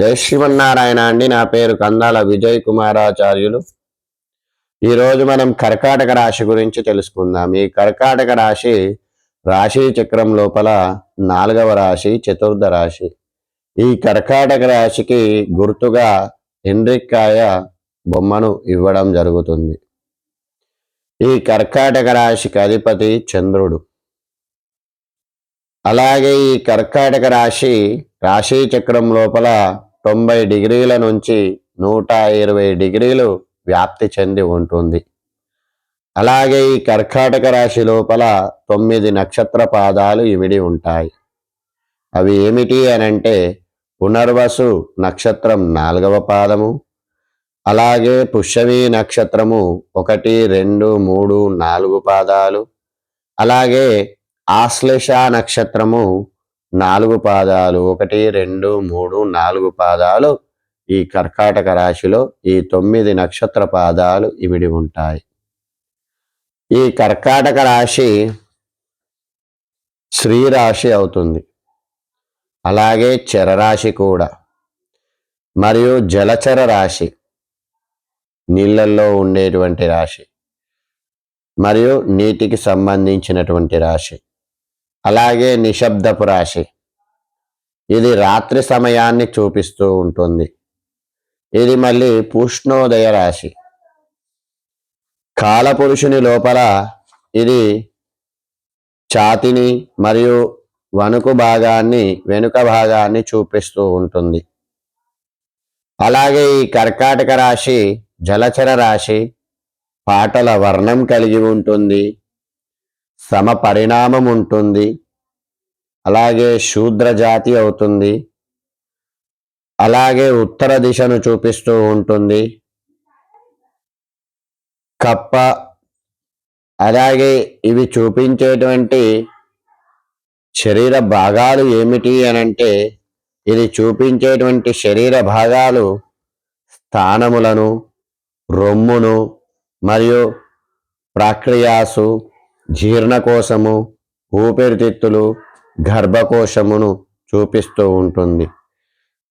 జై శ్రీమన్నారాయణ అండి. నా పేరు కందాల విజయ్ కుమారాచార్యులు. ఈరోజు మనం కర్కాటక రాశి గురించి తెలుసుకుందాం. ఈ కర్కాటక రాశి రాశి చక్రం లోపల నాలుగవ రాశి చతుర్థ రాశి. ఈ కర్కాటక రాశికి గుర్తుగా ఎండ్రిక్కాయ బొమ్మను ఇవ్వడం జరుగుతుంది. ఈ కర్కాటక రాశికి అధిపతి చంద్రుడు. అలాగే ఈ కర్కాటక రాశి రాశి చక్రం లోపల తొంభై డిగ్రీల నుంచి నూట ఇరవై డిగ్రీలు వ్యాప్తి చెంది ఉంటుంది. అలాగే ఈ కర్కాటక రాశి లోపల తొమ్మిది నక్షత్ర పాదాలు ఇమిడి ఉంటాయి. అవి ఏమిటి అనంటే పునర్వసు నక్షత్రం నాలుగవ పాదము అలాగే పుష్యమి నక్షత్రము ఒకటి రెండు మూడు నాలుగు పాదాలు అలాగే ఆశ్లేష నక్షత్రము నాలుగు పాదాలు ఒకటి రెండు మూడు నాలుగు పాదాలు. ఈ కర్కాటక రాశిలో ఈ తొమ్మిది నక్షత్ర పాదాలు ఇమిడి ఉంటాయి. ఈ కర్కాటక రాశి శ్రీరాశి అవుతుంది. అలాగే చరరాశి కూడా. మరియు జలచర రాశి నీళ్ళల్లో ఉండేటువంటి రాశి. మరియు నీటికి సంబంధించినటువంటి రాశి. అలాగే నిశ్శబ్దపు రాశి. ఇది రాత్రి సమయాన్ని చూపిస్తూ ఉంటుంది. ఇది మళ్ళీ పూష్ణోదయ రాశి. కాలపురుషుని లోపల ఇది ఛాతిని మరియు వణుకు భాగాన్ని వెనుక భాగాన్ని చూపిస్తూ ఉంటుంది. అలాగే ఈ కర్కాటక రాశి జలచర రాశి పాటల వర్ణం కలిగి ఉంటుంది. సమ పరిణామం ఉంటుంది అలాగే శూద్ర జాతి అవుతుంది. అలాగే ఉత్తర దిశను చూపిస్తూ ఉంటుంది. కప్ప అలాగే ఇవి చూపించేటువంటి శరీర భాగాలు ఏమిటి అని అంటే ఇది చూపించేటువంటి శరీర భాగాలు స్థానములను రొమ్మును మరియు ప్రాక్రియాసు జీర్ణకోశము ఊపిరితిత్తులు గర్భకోశమును చూపిస్తూ ఉంటుంది.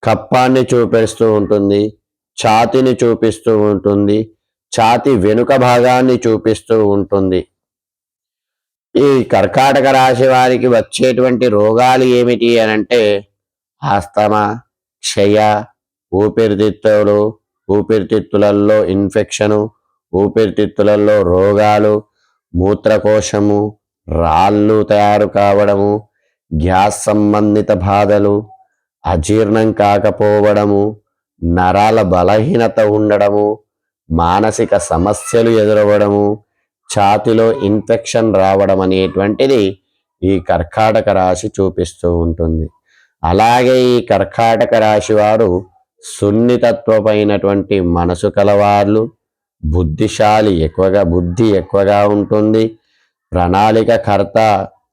కప్పాన్ని చూపిస్తూ ఉంటుంది. ఛాతిని చూపిస్తూ ఉంటుంది. ఛాతి వెనుక భాగాన్ని చూపిస్తూ ఉంటుంది. ఈ కర్కాటక రాశి వారికి వచ్చేటువంటి రోగాలు ఏమిటి అనంటే ఆస్తమా క్షయ ఊపిరితిత్తులు ఊపిరితిత్తులలో ఇన్ఫెక్షను ఊపిరితిత్తులలో రోగాలు మూత్రకోశము రాళ్ళు తయారు కావడము గ్యాస్ సంబంధిత బాధలు అజీర్ణం కాకపోవడము నరాల బలహీనత ఉండడము మానసిక సమస్యలు ఎదురవ్వడము ఛాతిలో ఇన్ఫెక్షన్ రావడం అనేటువంటిది ఈ కర్కాటక రాశి చూపిస్తూ ఉంటుంది. అలాగే ఈ కర్కాటక రాశి వారు సున్నితత్వమైనటువంటి మనసు కలవార్లు బుద్ధిశాలి ఎక్కువగా బుద్ధి ఎక్కువగా ఉంటుంది. ప్రణాళిక కర్త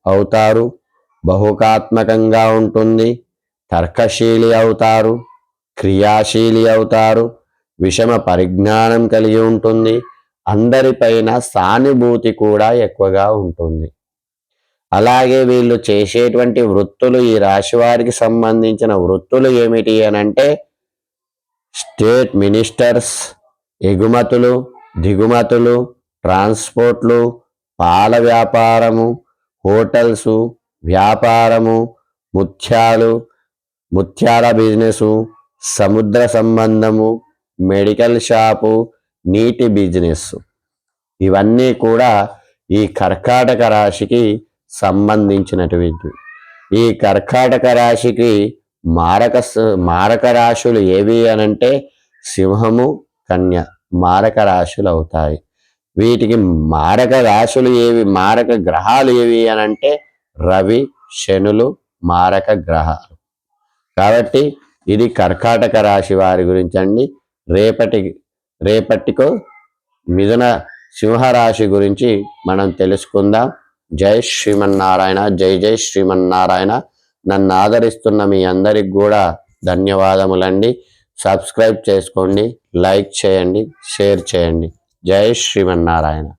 అవుతారు బహుకాత్మకంగా ఉంటుంది. తర్కశీలి అవుతారు క్రియాశీలి అవుతారు విషమ పరిజ్ఞానం కలిగి ఉంటుంది. అందరిపైన సానుభూతి కూడా ఎక్కువగా ఉంటుంది. అలాగే వీళ్ళు చేసేటువంటి వృత్తులు ఈ రాశి వారికి సంబంధించిన వృత్తులు ఏమిటి అనంటే స్టేట్ మినిస్టర్స్ ఎగుమతులు దిగుమతులు ట్రాన్స్పోర్ట్లు పాల వ్యాపారము హోటల్సు వ్యాపారము ముత్యాలు ముత్యాల బిజినెసు సముద్ర సంబంధము మెడికల్ షాపు నీటి బిజినెస్ ఇవన్నీ కూడా ఈ కర్కాటక రాశికి సంబంధించినటువంటి ఈ కర్కాటక రాశికి మారక మారక రాశులు ఏవి అనంటే సింహము కన్య మారక రాశులు అవుతాయి వీటికి మారక రాశులు ఏవి? మారక గ్రహాలు ఏవి అని అంటే రవి శనులు మారక గ్రహాలు. కాబట్టి ఇది కర్కాటక రాశి వారి గురించి అండి. రేపటి రేపటికో మిథున సింహరాశి గురించి మనం తెలుసుకుందాం. జై శ్రీమన్నారాయణ జై జై శ్రీమన్నారాయణ. నన్ను ఆదరిస్తున్న మీ అందరికి కూడా ధన్యవాదములండి. సబ్స్క్రైబ్ చేసుకోండి లైక్ చేయండి షేర్ చేయండి. జై శ్రీమన్నారాయణ.